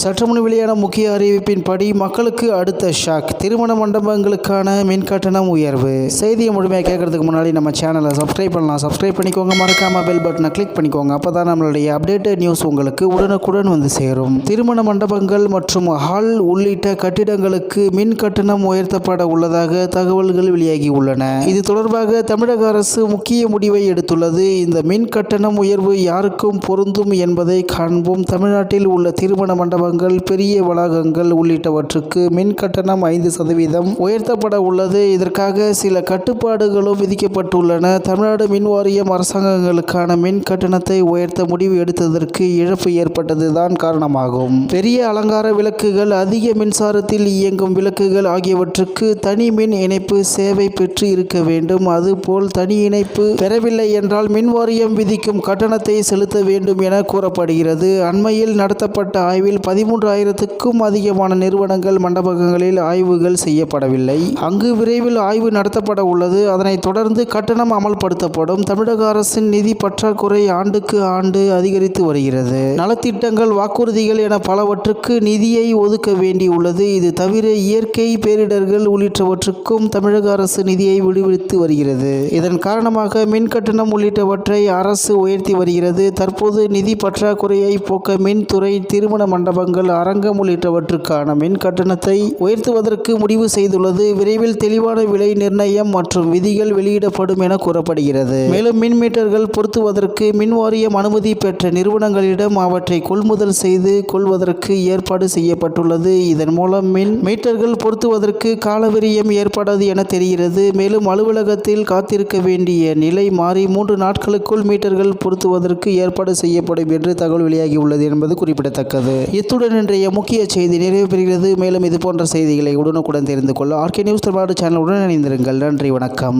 சற்றுமுன் வெளியான முக்கிய அறிவிப்பின்படி மக்களுக்கு அடுத்த ஷாக். திருமண மண்டபங்களுக்கான மின் கட்டணம் உயர்வு. செய்தியை முழுமையாக கேட்கறதுக்கு முன்னாடி நம்ம சேனலை சப்ஸ்கிரைப் பண்ணலாம். சப்ஸ்கிரைப் பண்ணிக்கோங்க. மறக்காம பெல் பட்டனை கிளிக் பண்ணிக்கோங்க. அப்போ தான் நம்மளுடைய அப்டேட்டட் நியூஸ் உங்களுக்கு உடனுக்குடன் வந்து சேரும். திருமண மண்டபங்கள் மற்றும் ஹால் உள்ளிட்ட கட்டிடங்களுக்கு மின் கட்டணம் உயர்த்தப்பட உள்ளதாக தகவல்கள் வெளியாகி உள்ளன. இது தொடர்பாக தமிழக அரசு முக்கிய முடிவை எடுத்துள்ளது. இந்த மின் கட்டணம் உயர்வு யாருக்கும் பொருந்தும் என்பதை காண்போம். தமிழ்நாட்டில் உள்ள திருமண மண்டபம் மண்டபங்கள் பெரிய வளாகங்கள் உள்ளிட்டவற்றுக்கு மின் கட்டணம் ஐந்து சதவீதம் உயர்த்தப்பட உள்ளது. இதற்காக சில கட்டுப்பாடுகளும் விதிக்கப்பட்டுள்ளன. தமிழ்நாடு மின் வாரியம் அரசாங்கங்களுக்கான மின் கட்டணத்தை உயர்த்த முடிவு எடுத்ததற்கு இழப்பு ஏற்பட்டதுதான் காரணமாகும். பெரிய அலங்கார விளக்குகள் அதிக மின்சாரத்தில் இயங்கும் விளக்குகள் ஆகியவற்றுக்கு தனி மின் இணைப்பு சேவை பெற்று இருக்க வேண்டும். அதுபோல் தனி இணைப்பு பெறவில்லை என்றால் மின் வாரியம் விதிக்கும் கட்டணத்தை செலுத்த வேண்டும் என கூறப்படுகிறது. அண்மையில் நடத்தப்பட்ட ஆய்வில் பதி பதிமூன்று ஆயிரத்துக்கும் அதிகமான நிறுவனங்கள் மண்டபங்களில் ஆய்வுகள் செய்யப்படவில்லை. அங்கு விரைவில் ஆய்வு நடத்தப்பட உள்ளது. அதனைத் தொடர்ந்து கட்டணம் அமல்படுத்தப்படும். தமிழக அரசின் நிதி பற்றாக்குறை ஆண்டுக்கு ஆண்டு அதிகரித்து வருகிறது. நலத்திட்டங்கள் வாக்குறுதிகள் என பலவற்றுக்கு நிதியை ஒதுக்க வேண்டியுள்ளது. இது தவிர இயற்கை பேரிடர்கள் உள்ளிட்டவற்றுக்கும் தமிழக அரசு நிதியை விடுவித்து வருகிறது. இதன் காரணமாக மின் கட்டணம் உள்ளிட்டவற்றை அரசு உயர்த்தி வருகிறது. தற்போது நிதி பற்றாக்குறையை போக்க மின்துறை திருமண மண்டபங்கள் அரங்கம் உள்ளிட்டவற்றுக்கான மின் கட்டணத்தை உயர்த்துவதற்கு முடிவு செய்துள்ளது. விரைவில் தெளிவான விலை நிர்ணயம் மற்றும் விதிகள் வெளியிடப்படும் என கூறப்படுகிறது. மேலும் மின் மீட்டர்கள் பொருத்துவதற்கு மின் வாரியம் அனுமதி பெற்ற நிறுவனங்களிடம் அவற்றை கொள்முதல் செய்து கொள்வதற்கு ஏற்பாடு செய்யப்பட்டுள்ளது. இதன் மூலம் மின் மீட்டர்கள் பொருத்துவதற்கு காலவிரியம் ஏற்படாது என தெரிகிறது. மேலும் அலுவலகத்தில் காத்திருக்க வேண்டிய நிலை மாறி மூன்று நாட்களுக்குள் மீட்டர்கள் பொருத்துவதற்கு ஏற்பாடு செய்யப்படும் என்று தகவல் வெளியாகியுள்ளது என்பது குறிப்பிடத்தக்கது. இத்துடன் இன்றைய முக்கிய செய்தி நிறைவு பெறுகிறது. மேலும் இது போன்ற செய்திகளை உடனுக்குடன் தெரிந்து கொள்ள ஆர்கே நியூஸ் தமிழ்நாடு சேனலுடன் இணைந்திருங்கள். நன்றி வணக்கம்.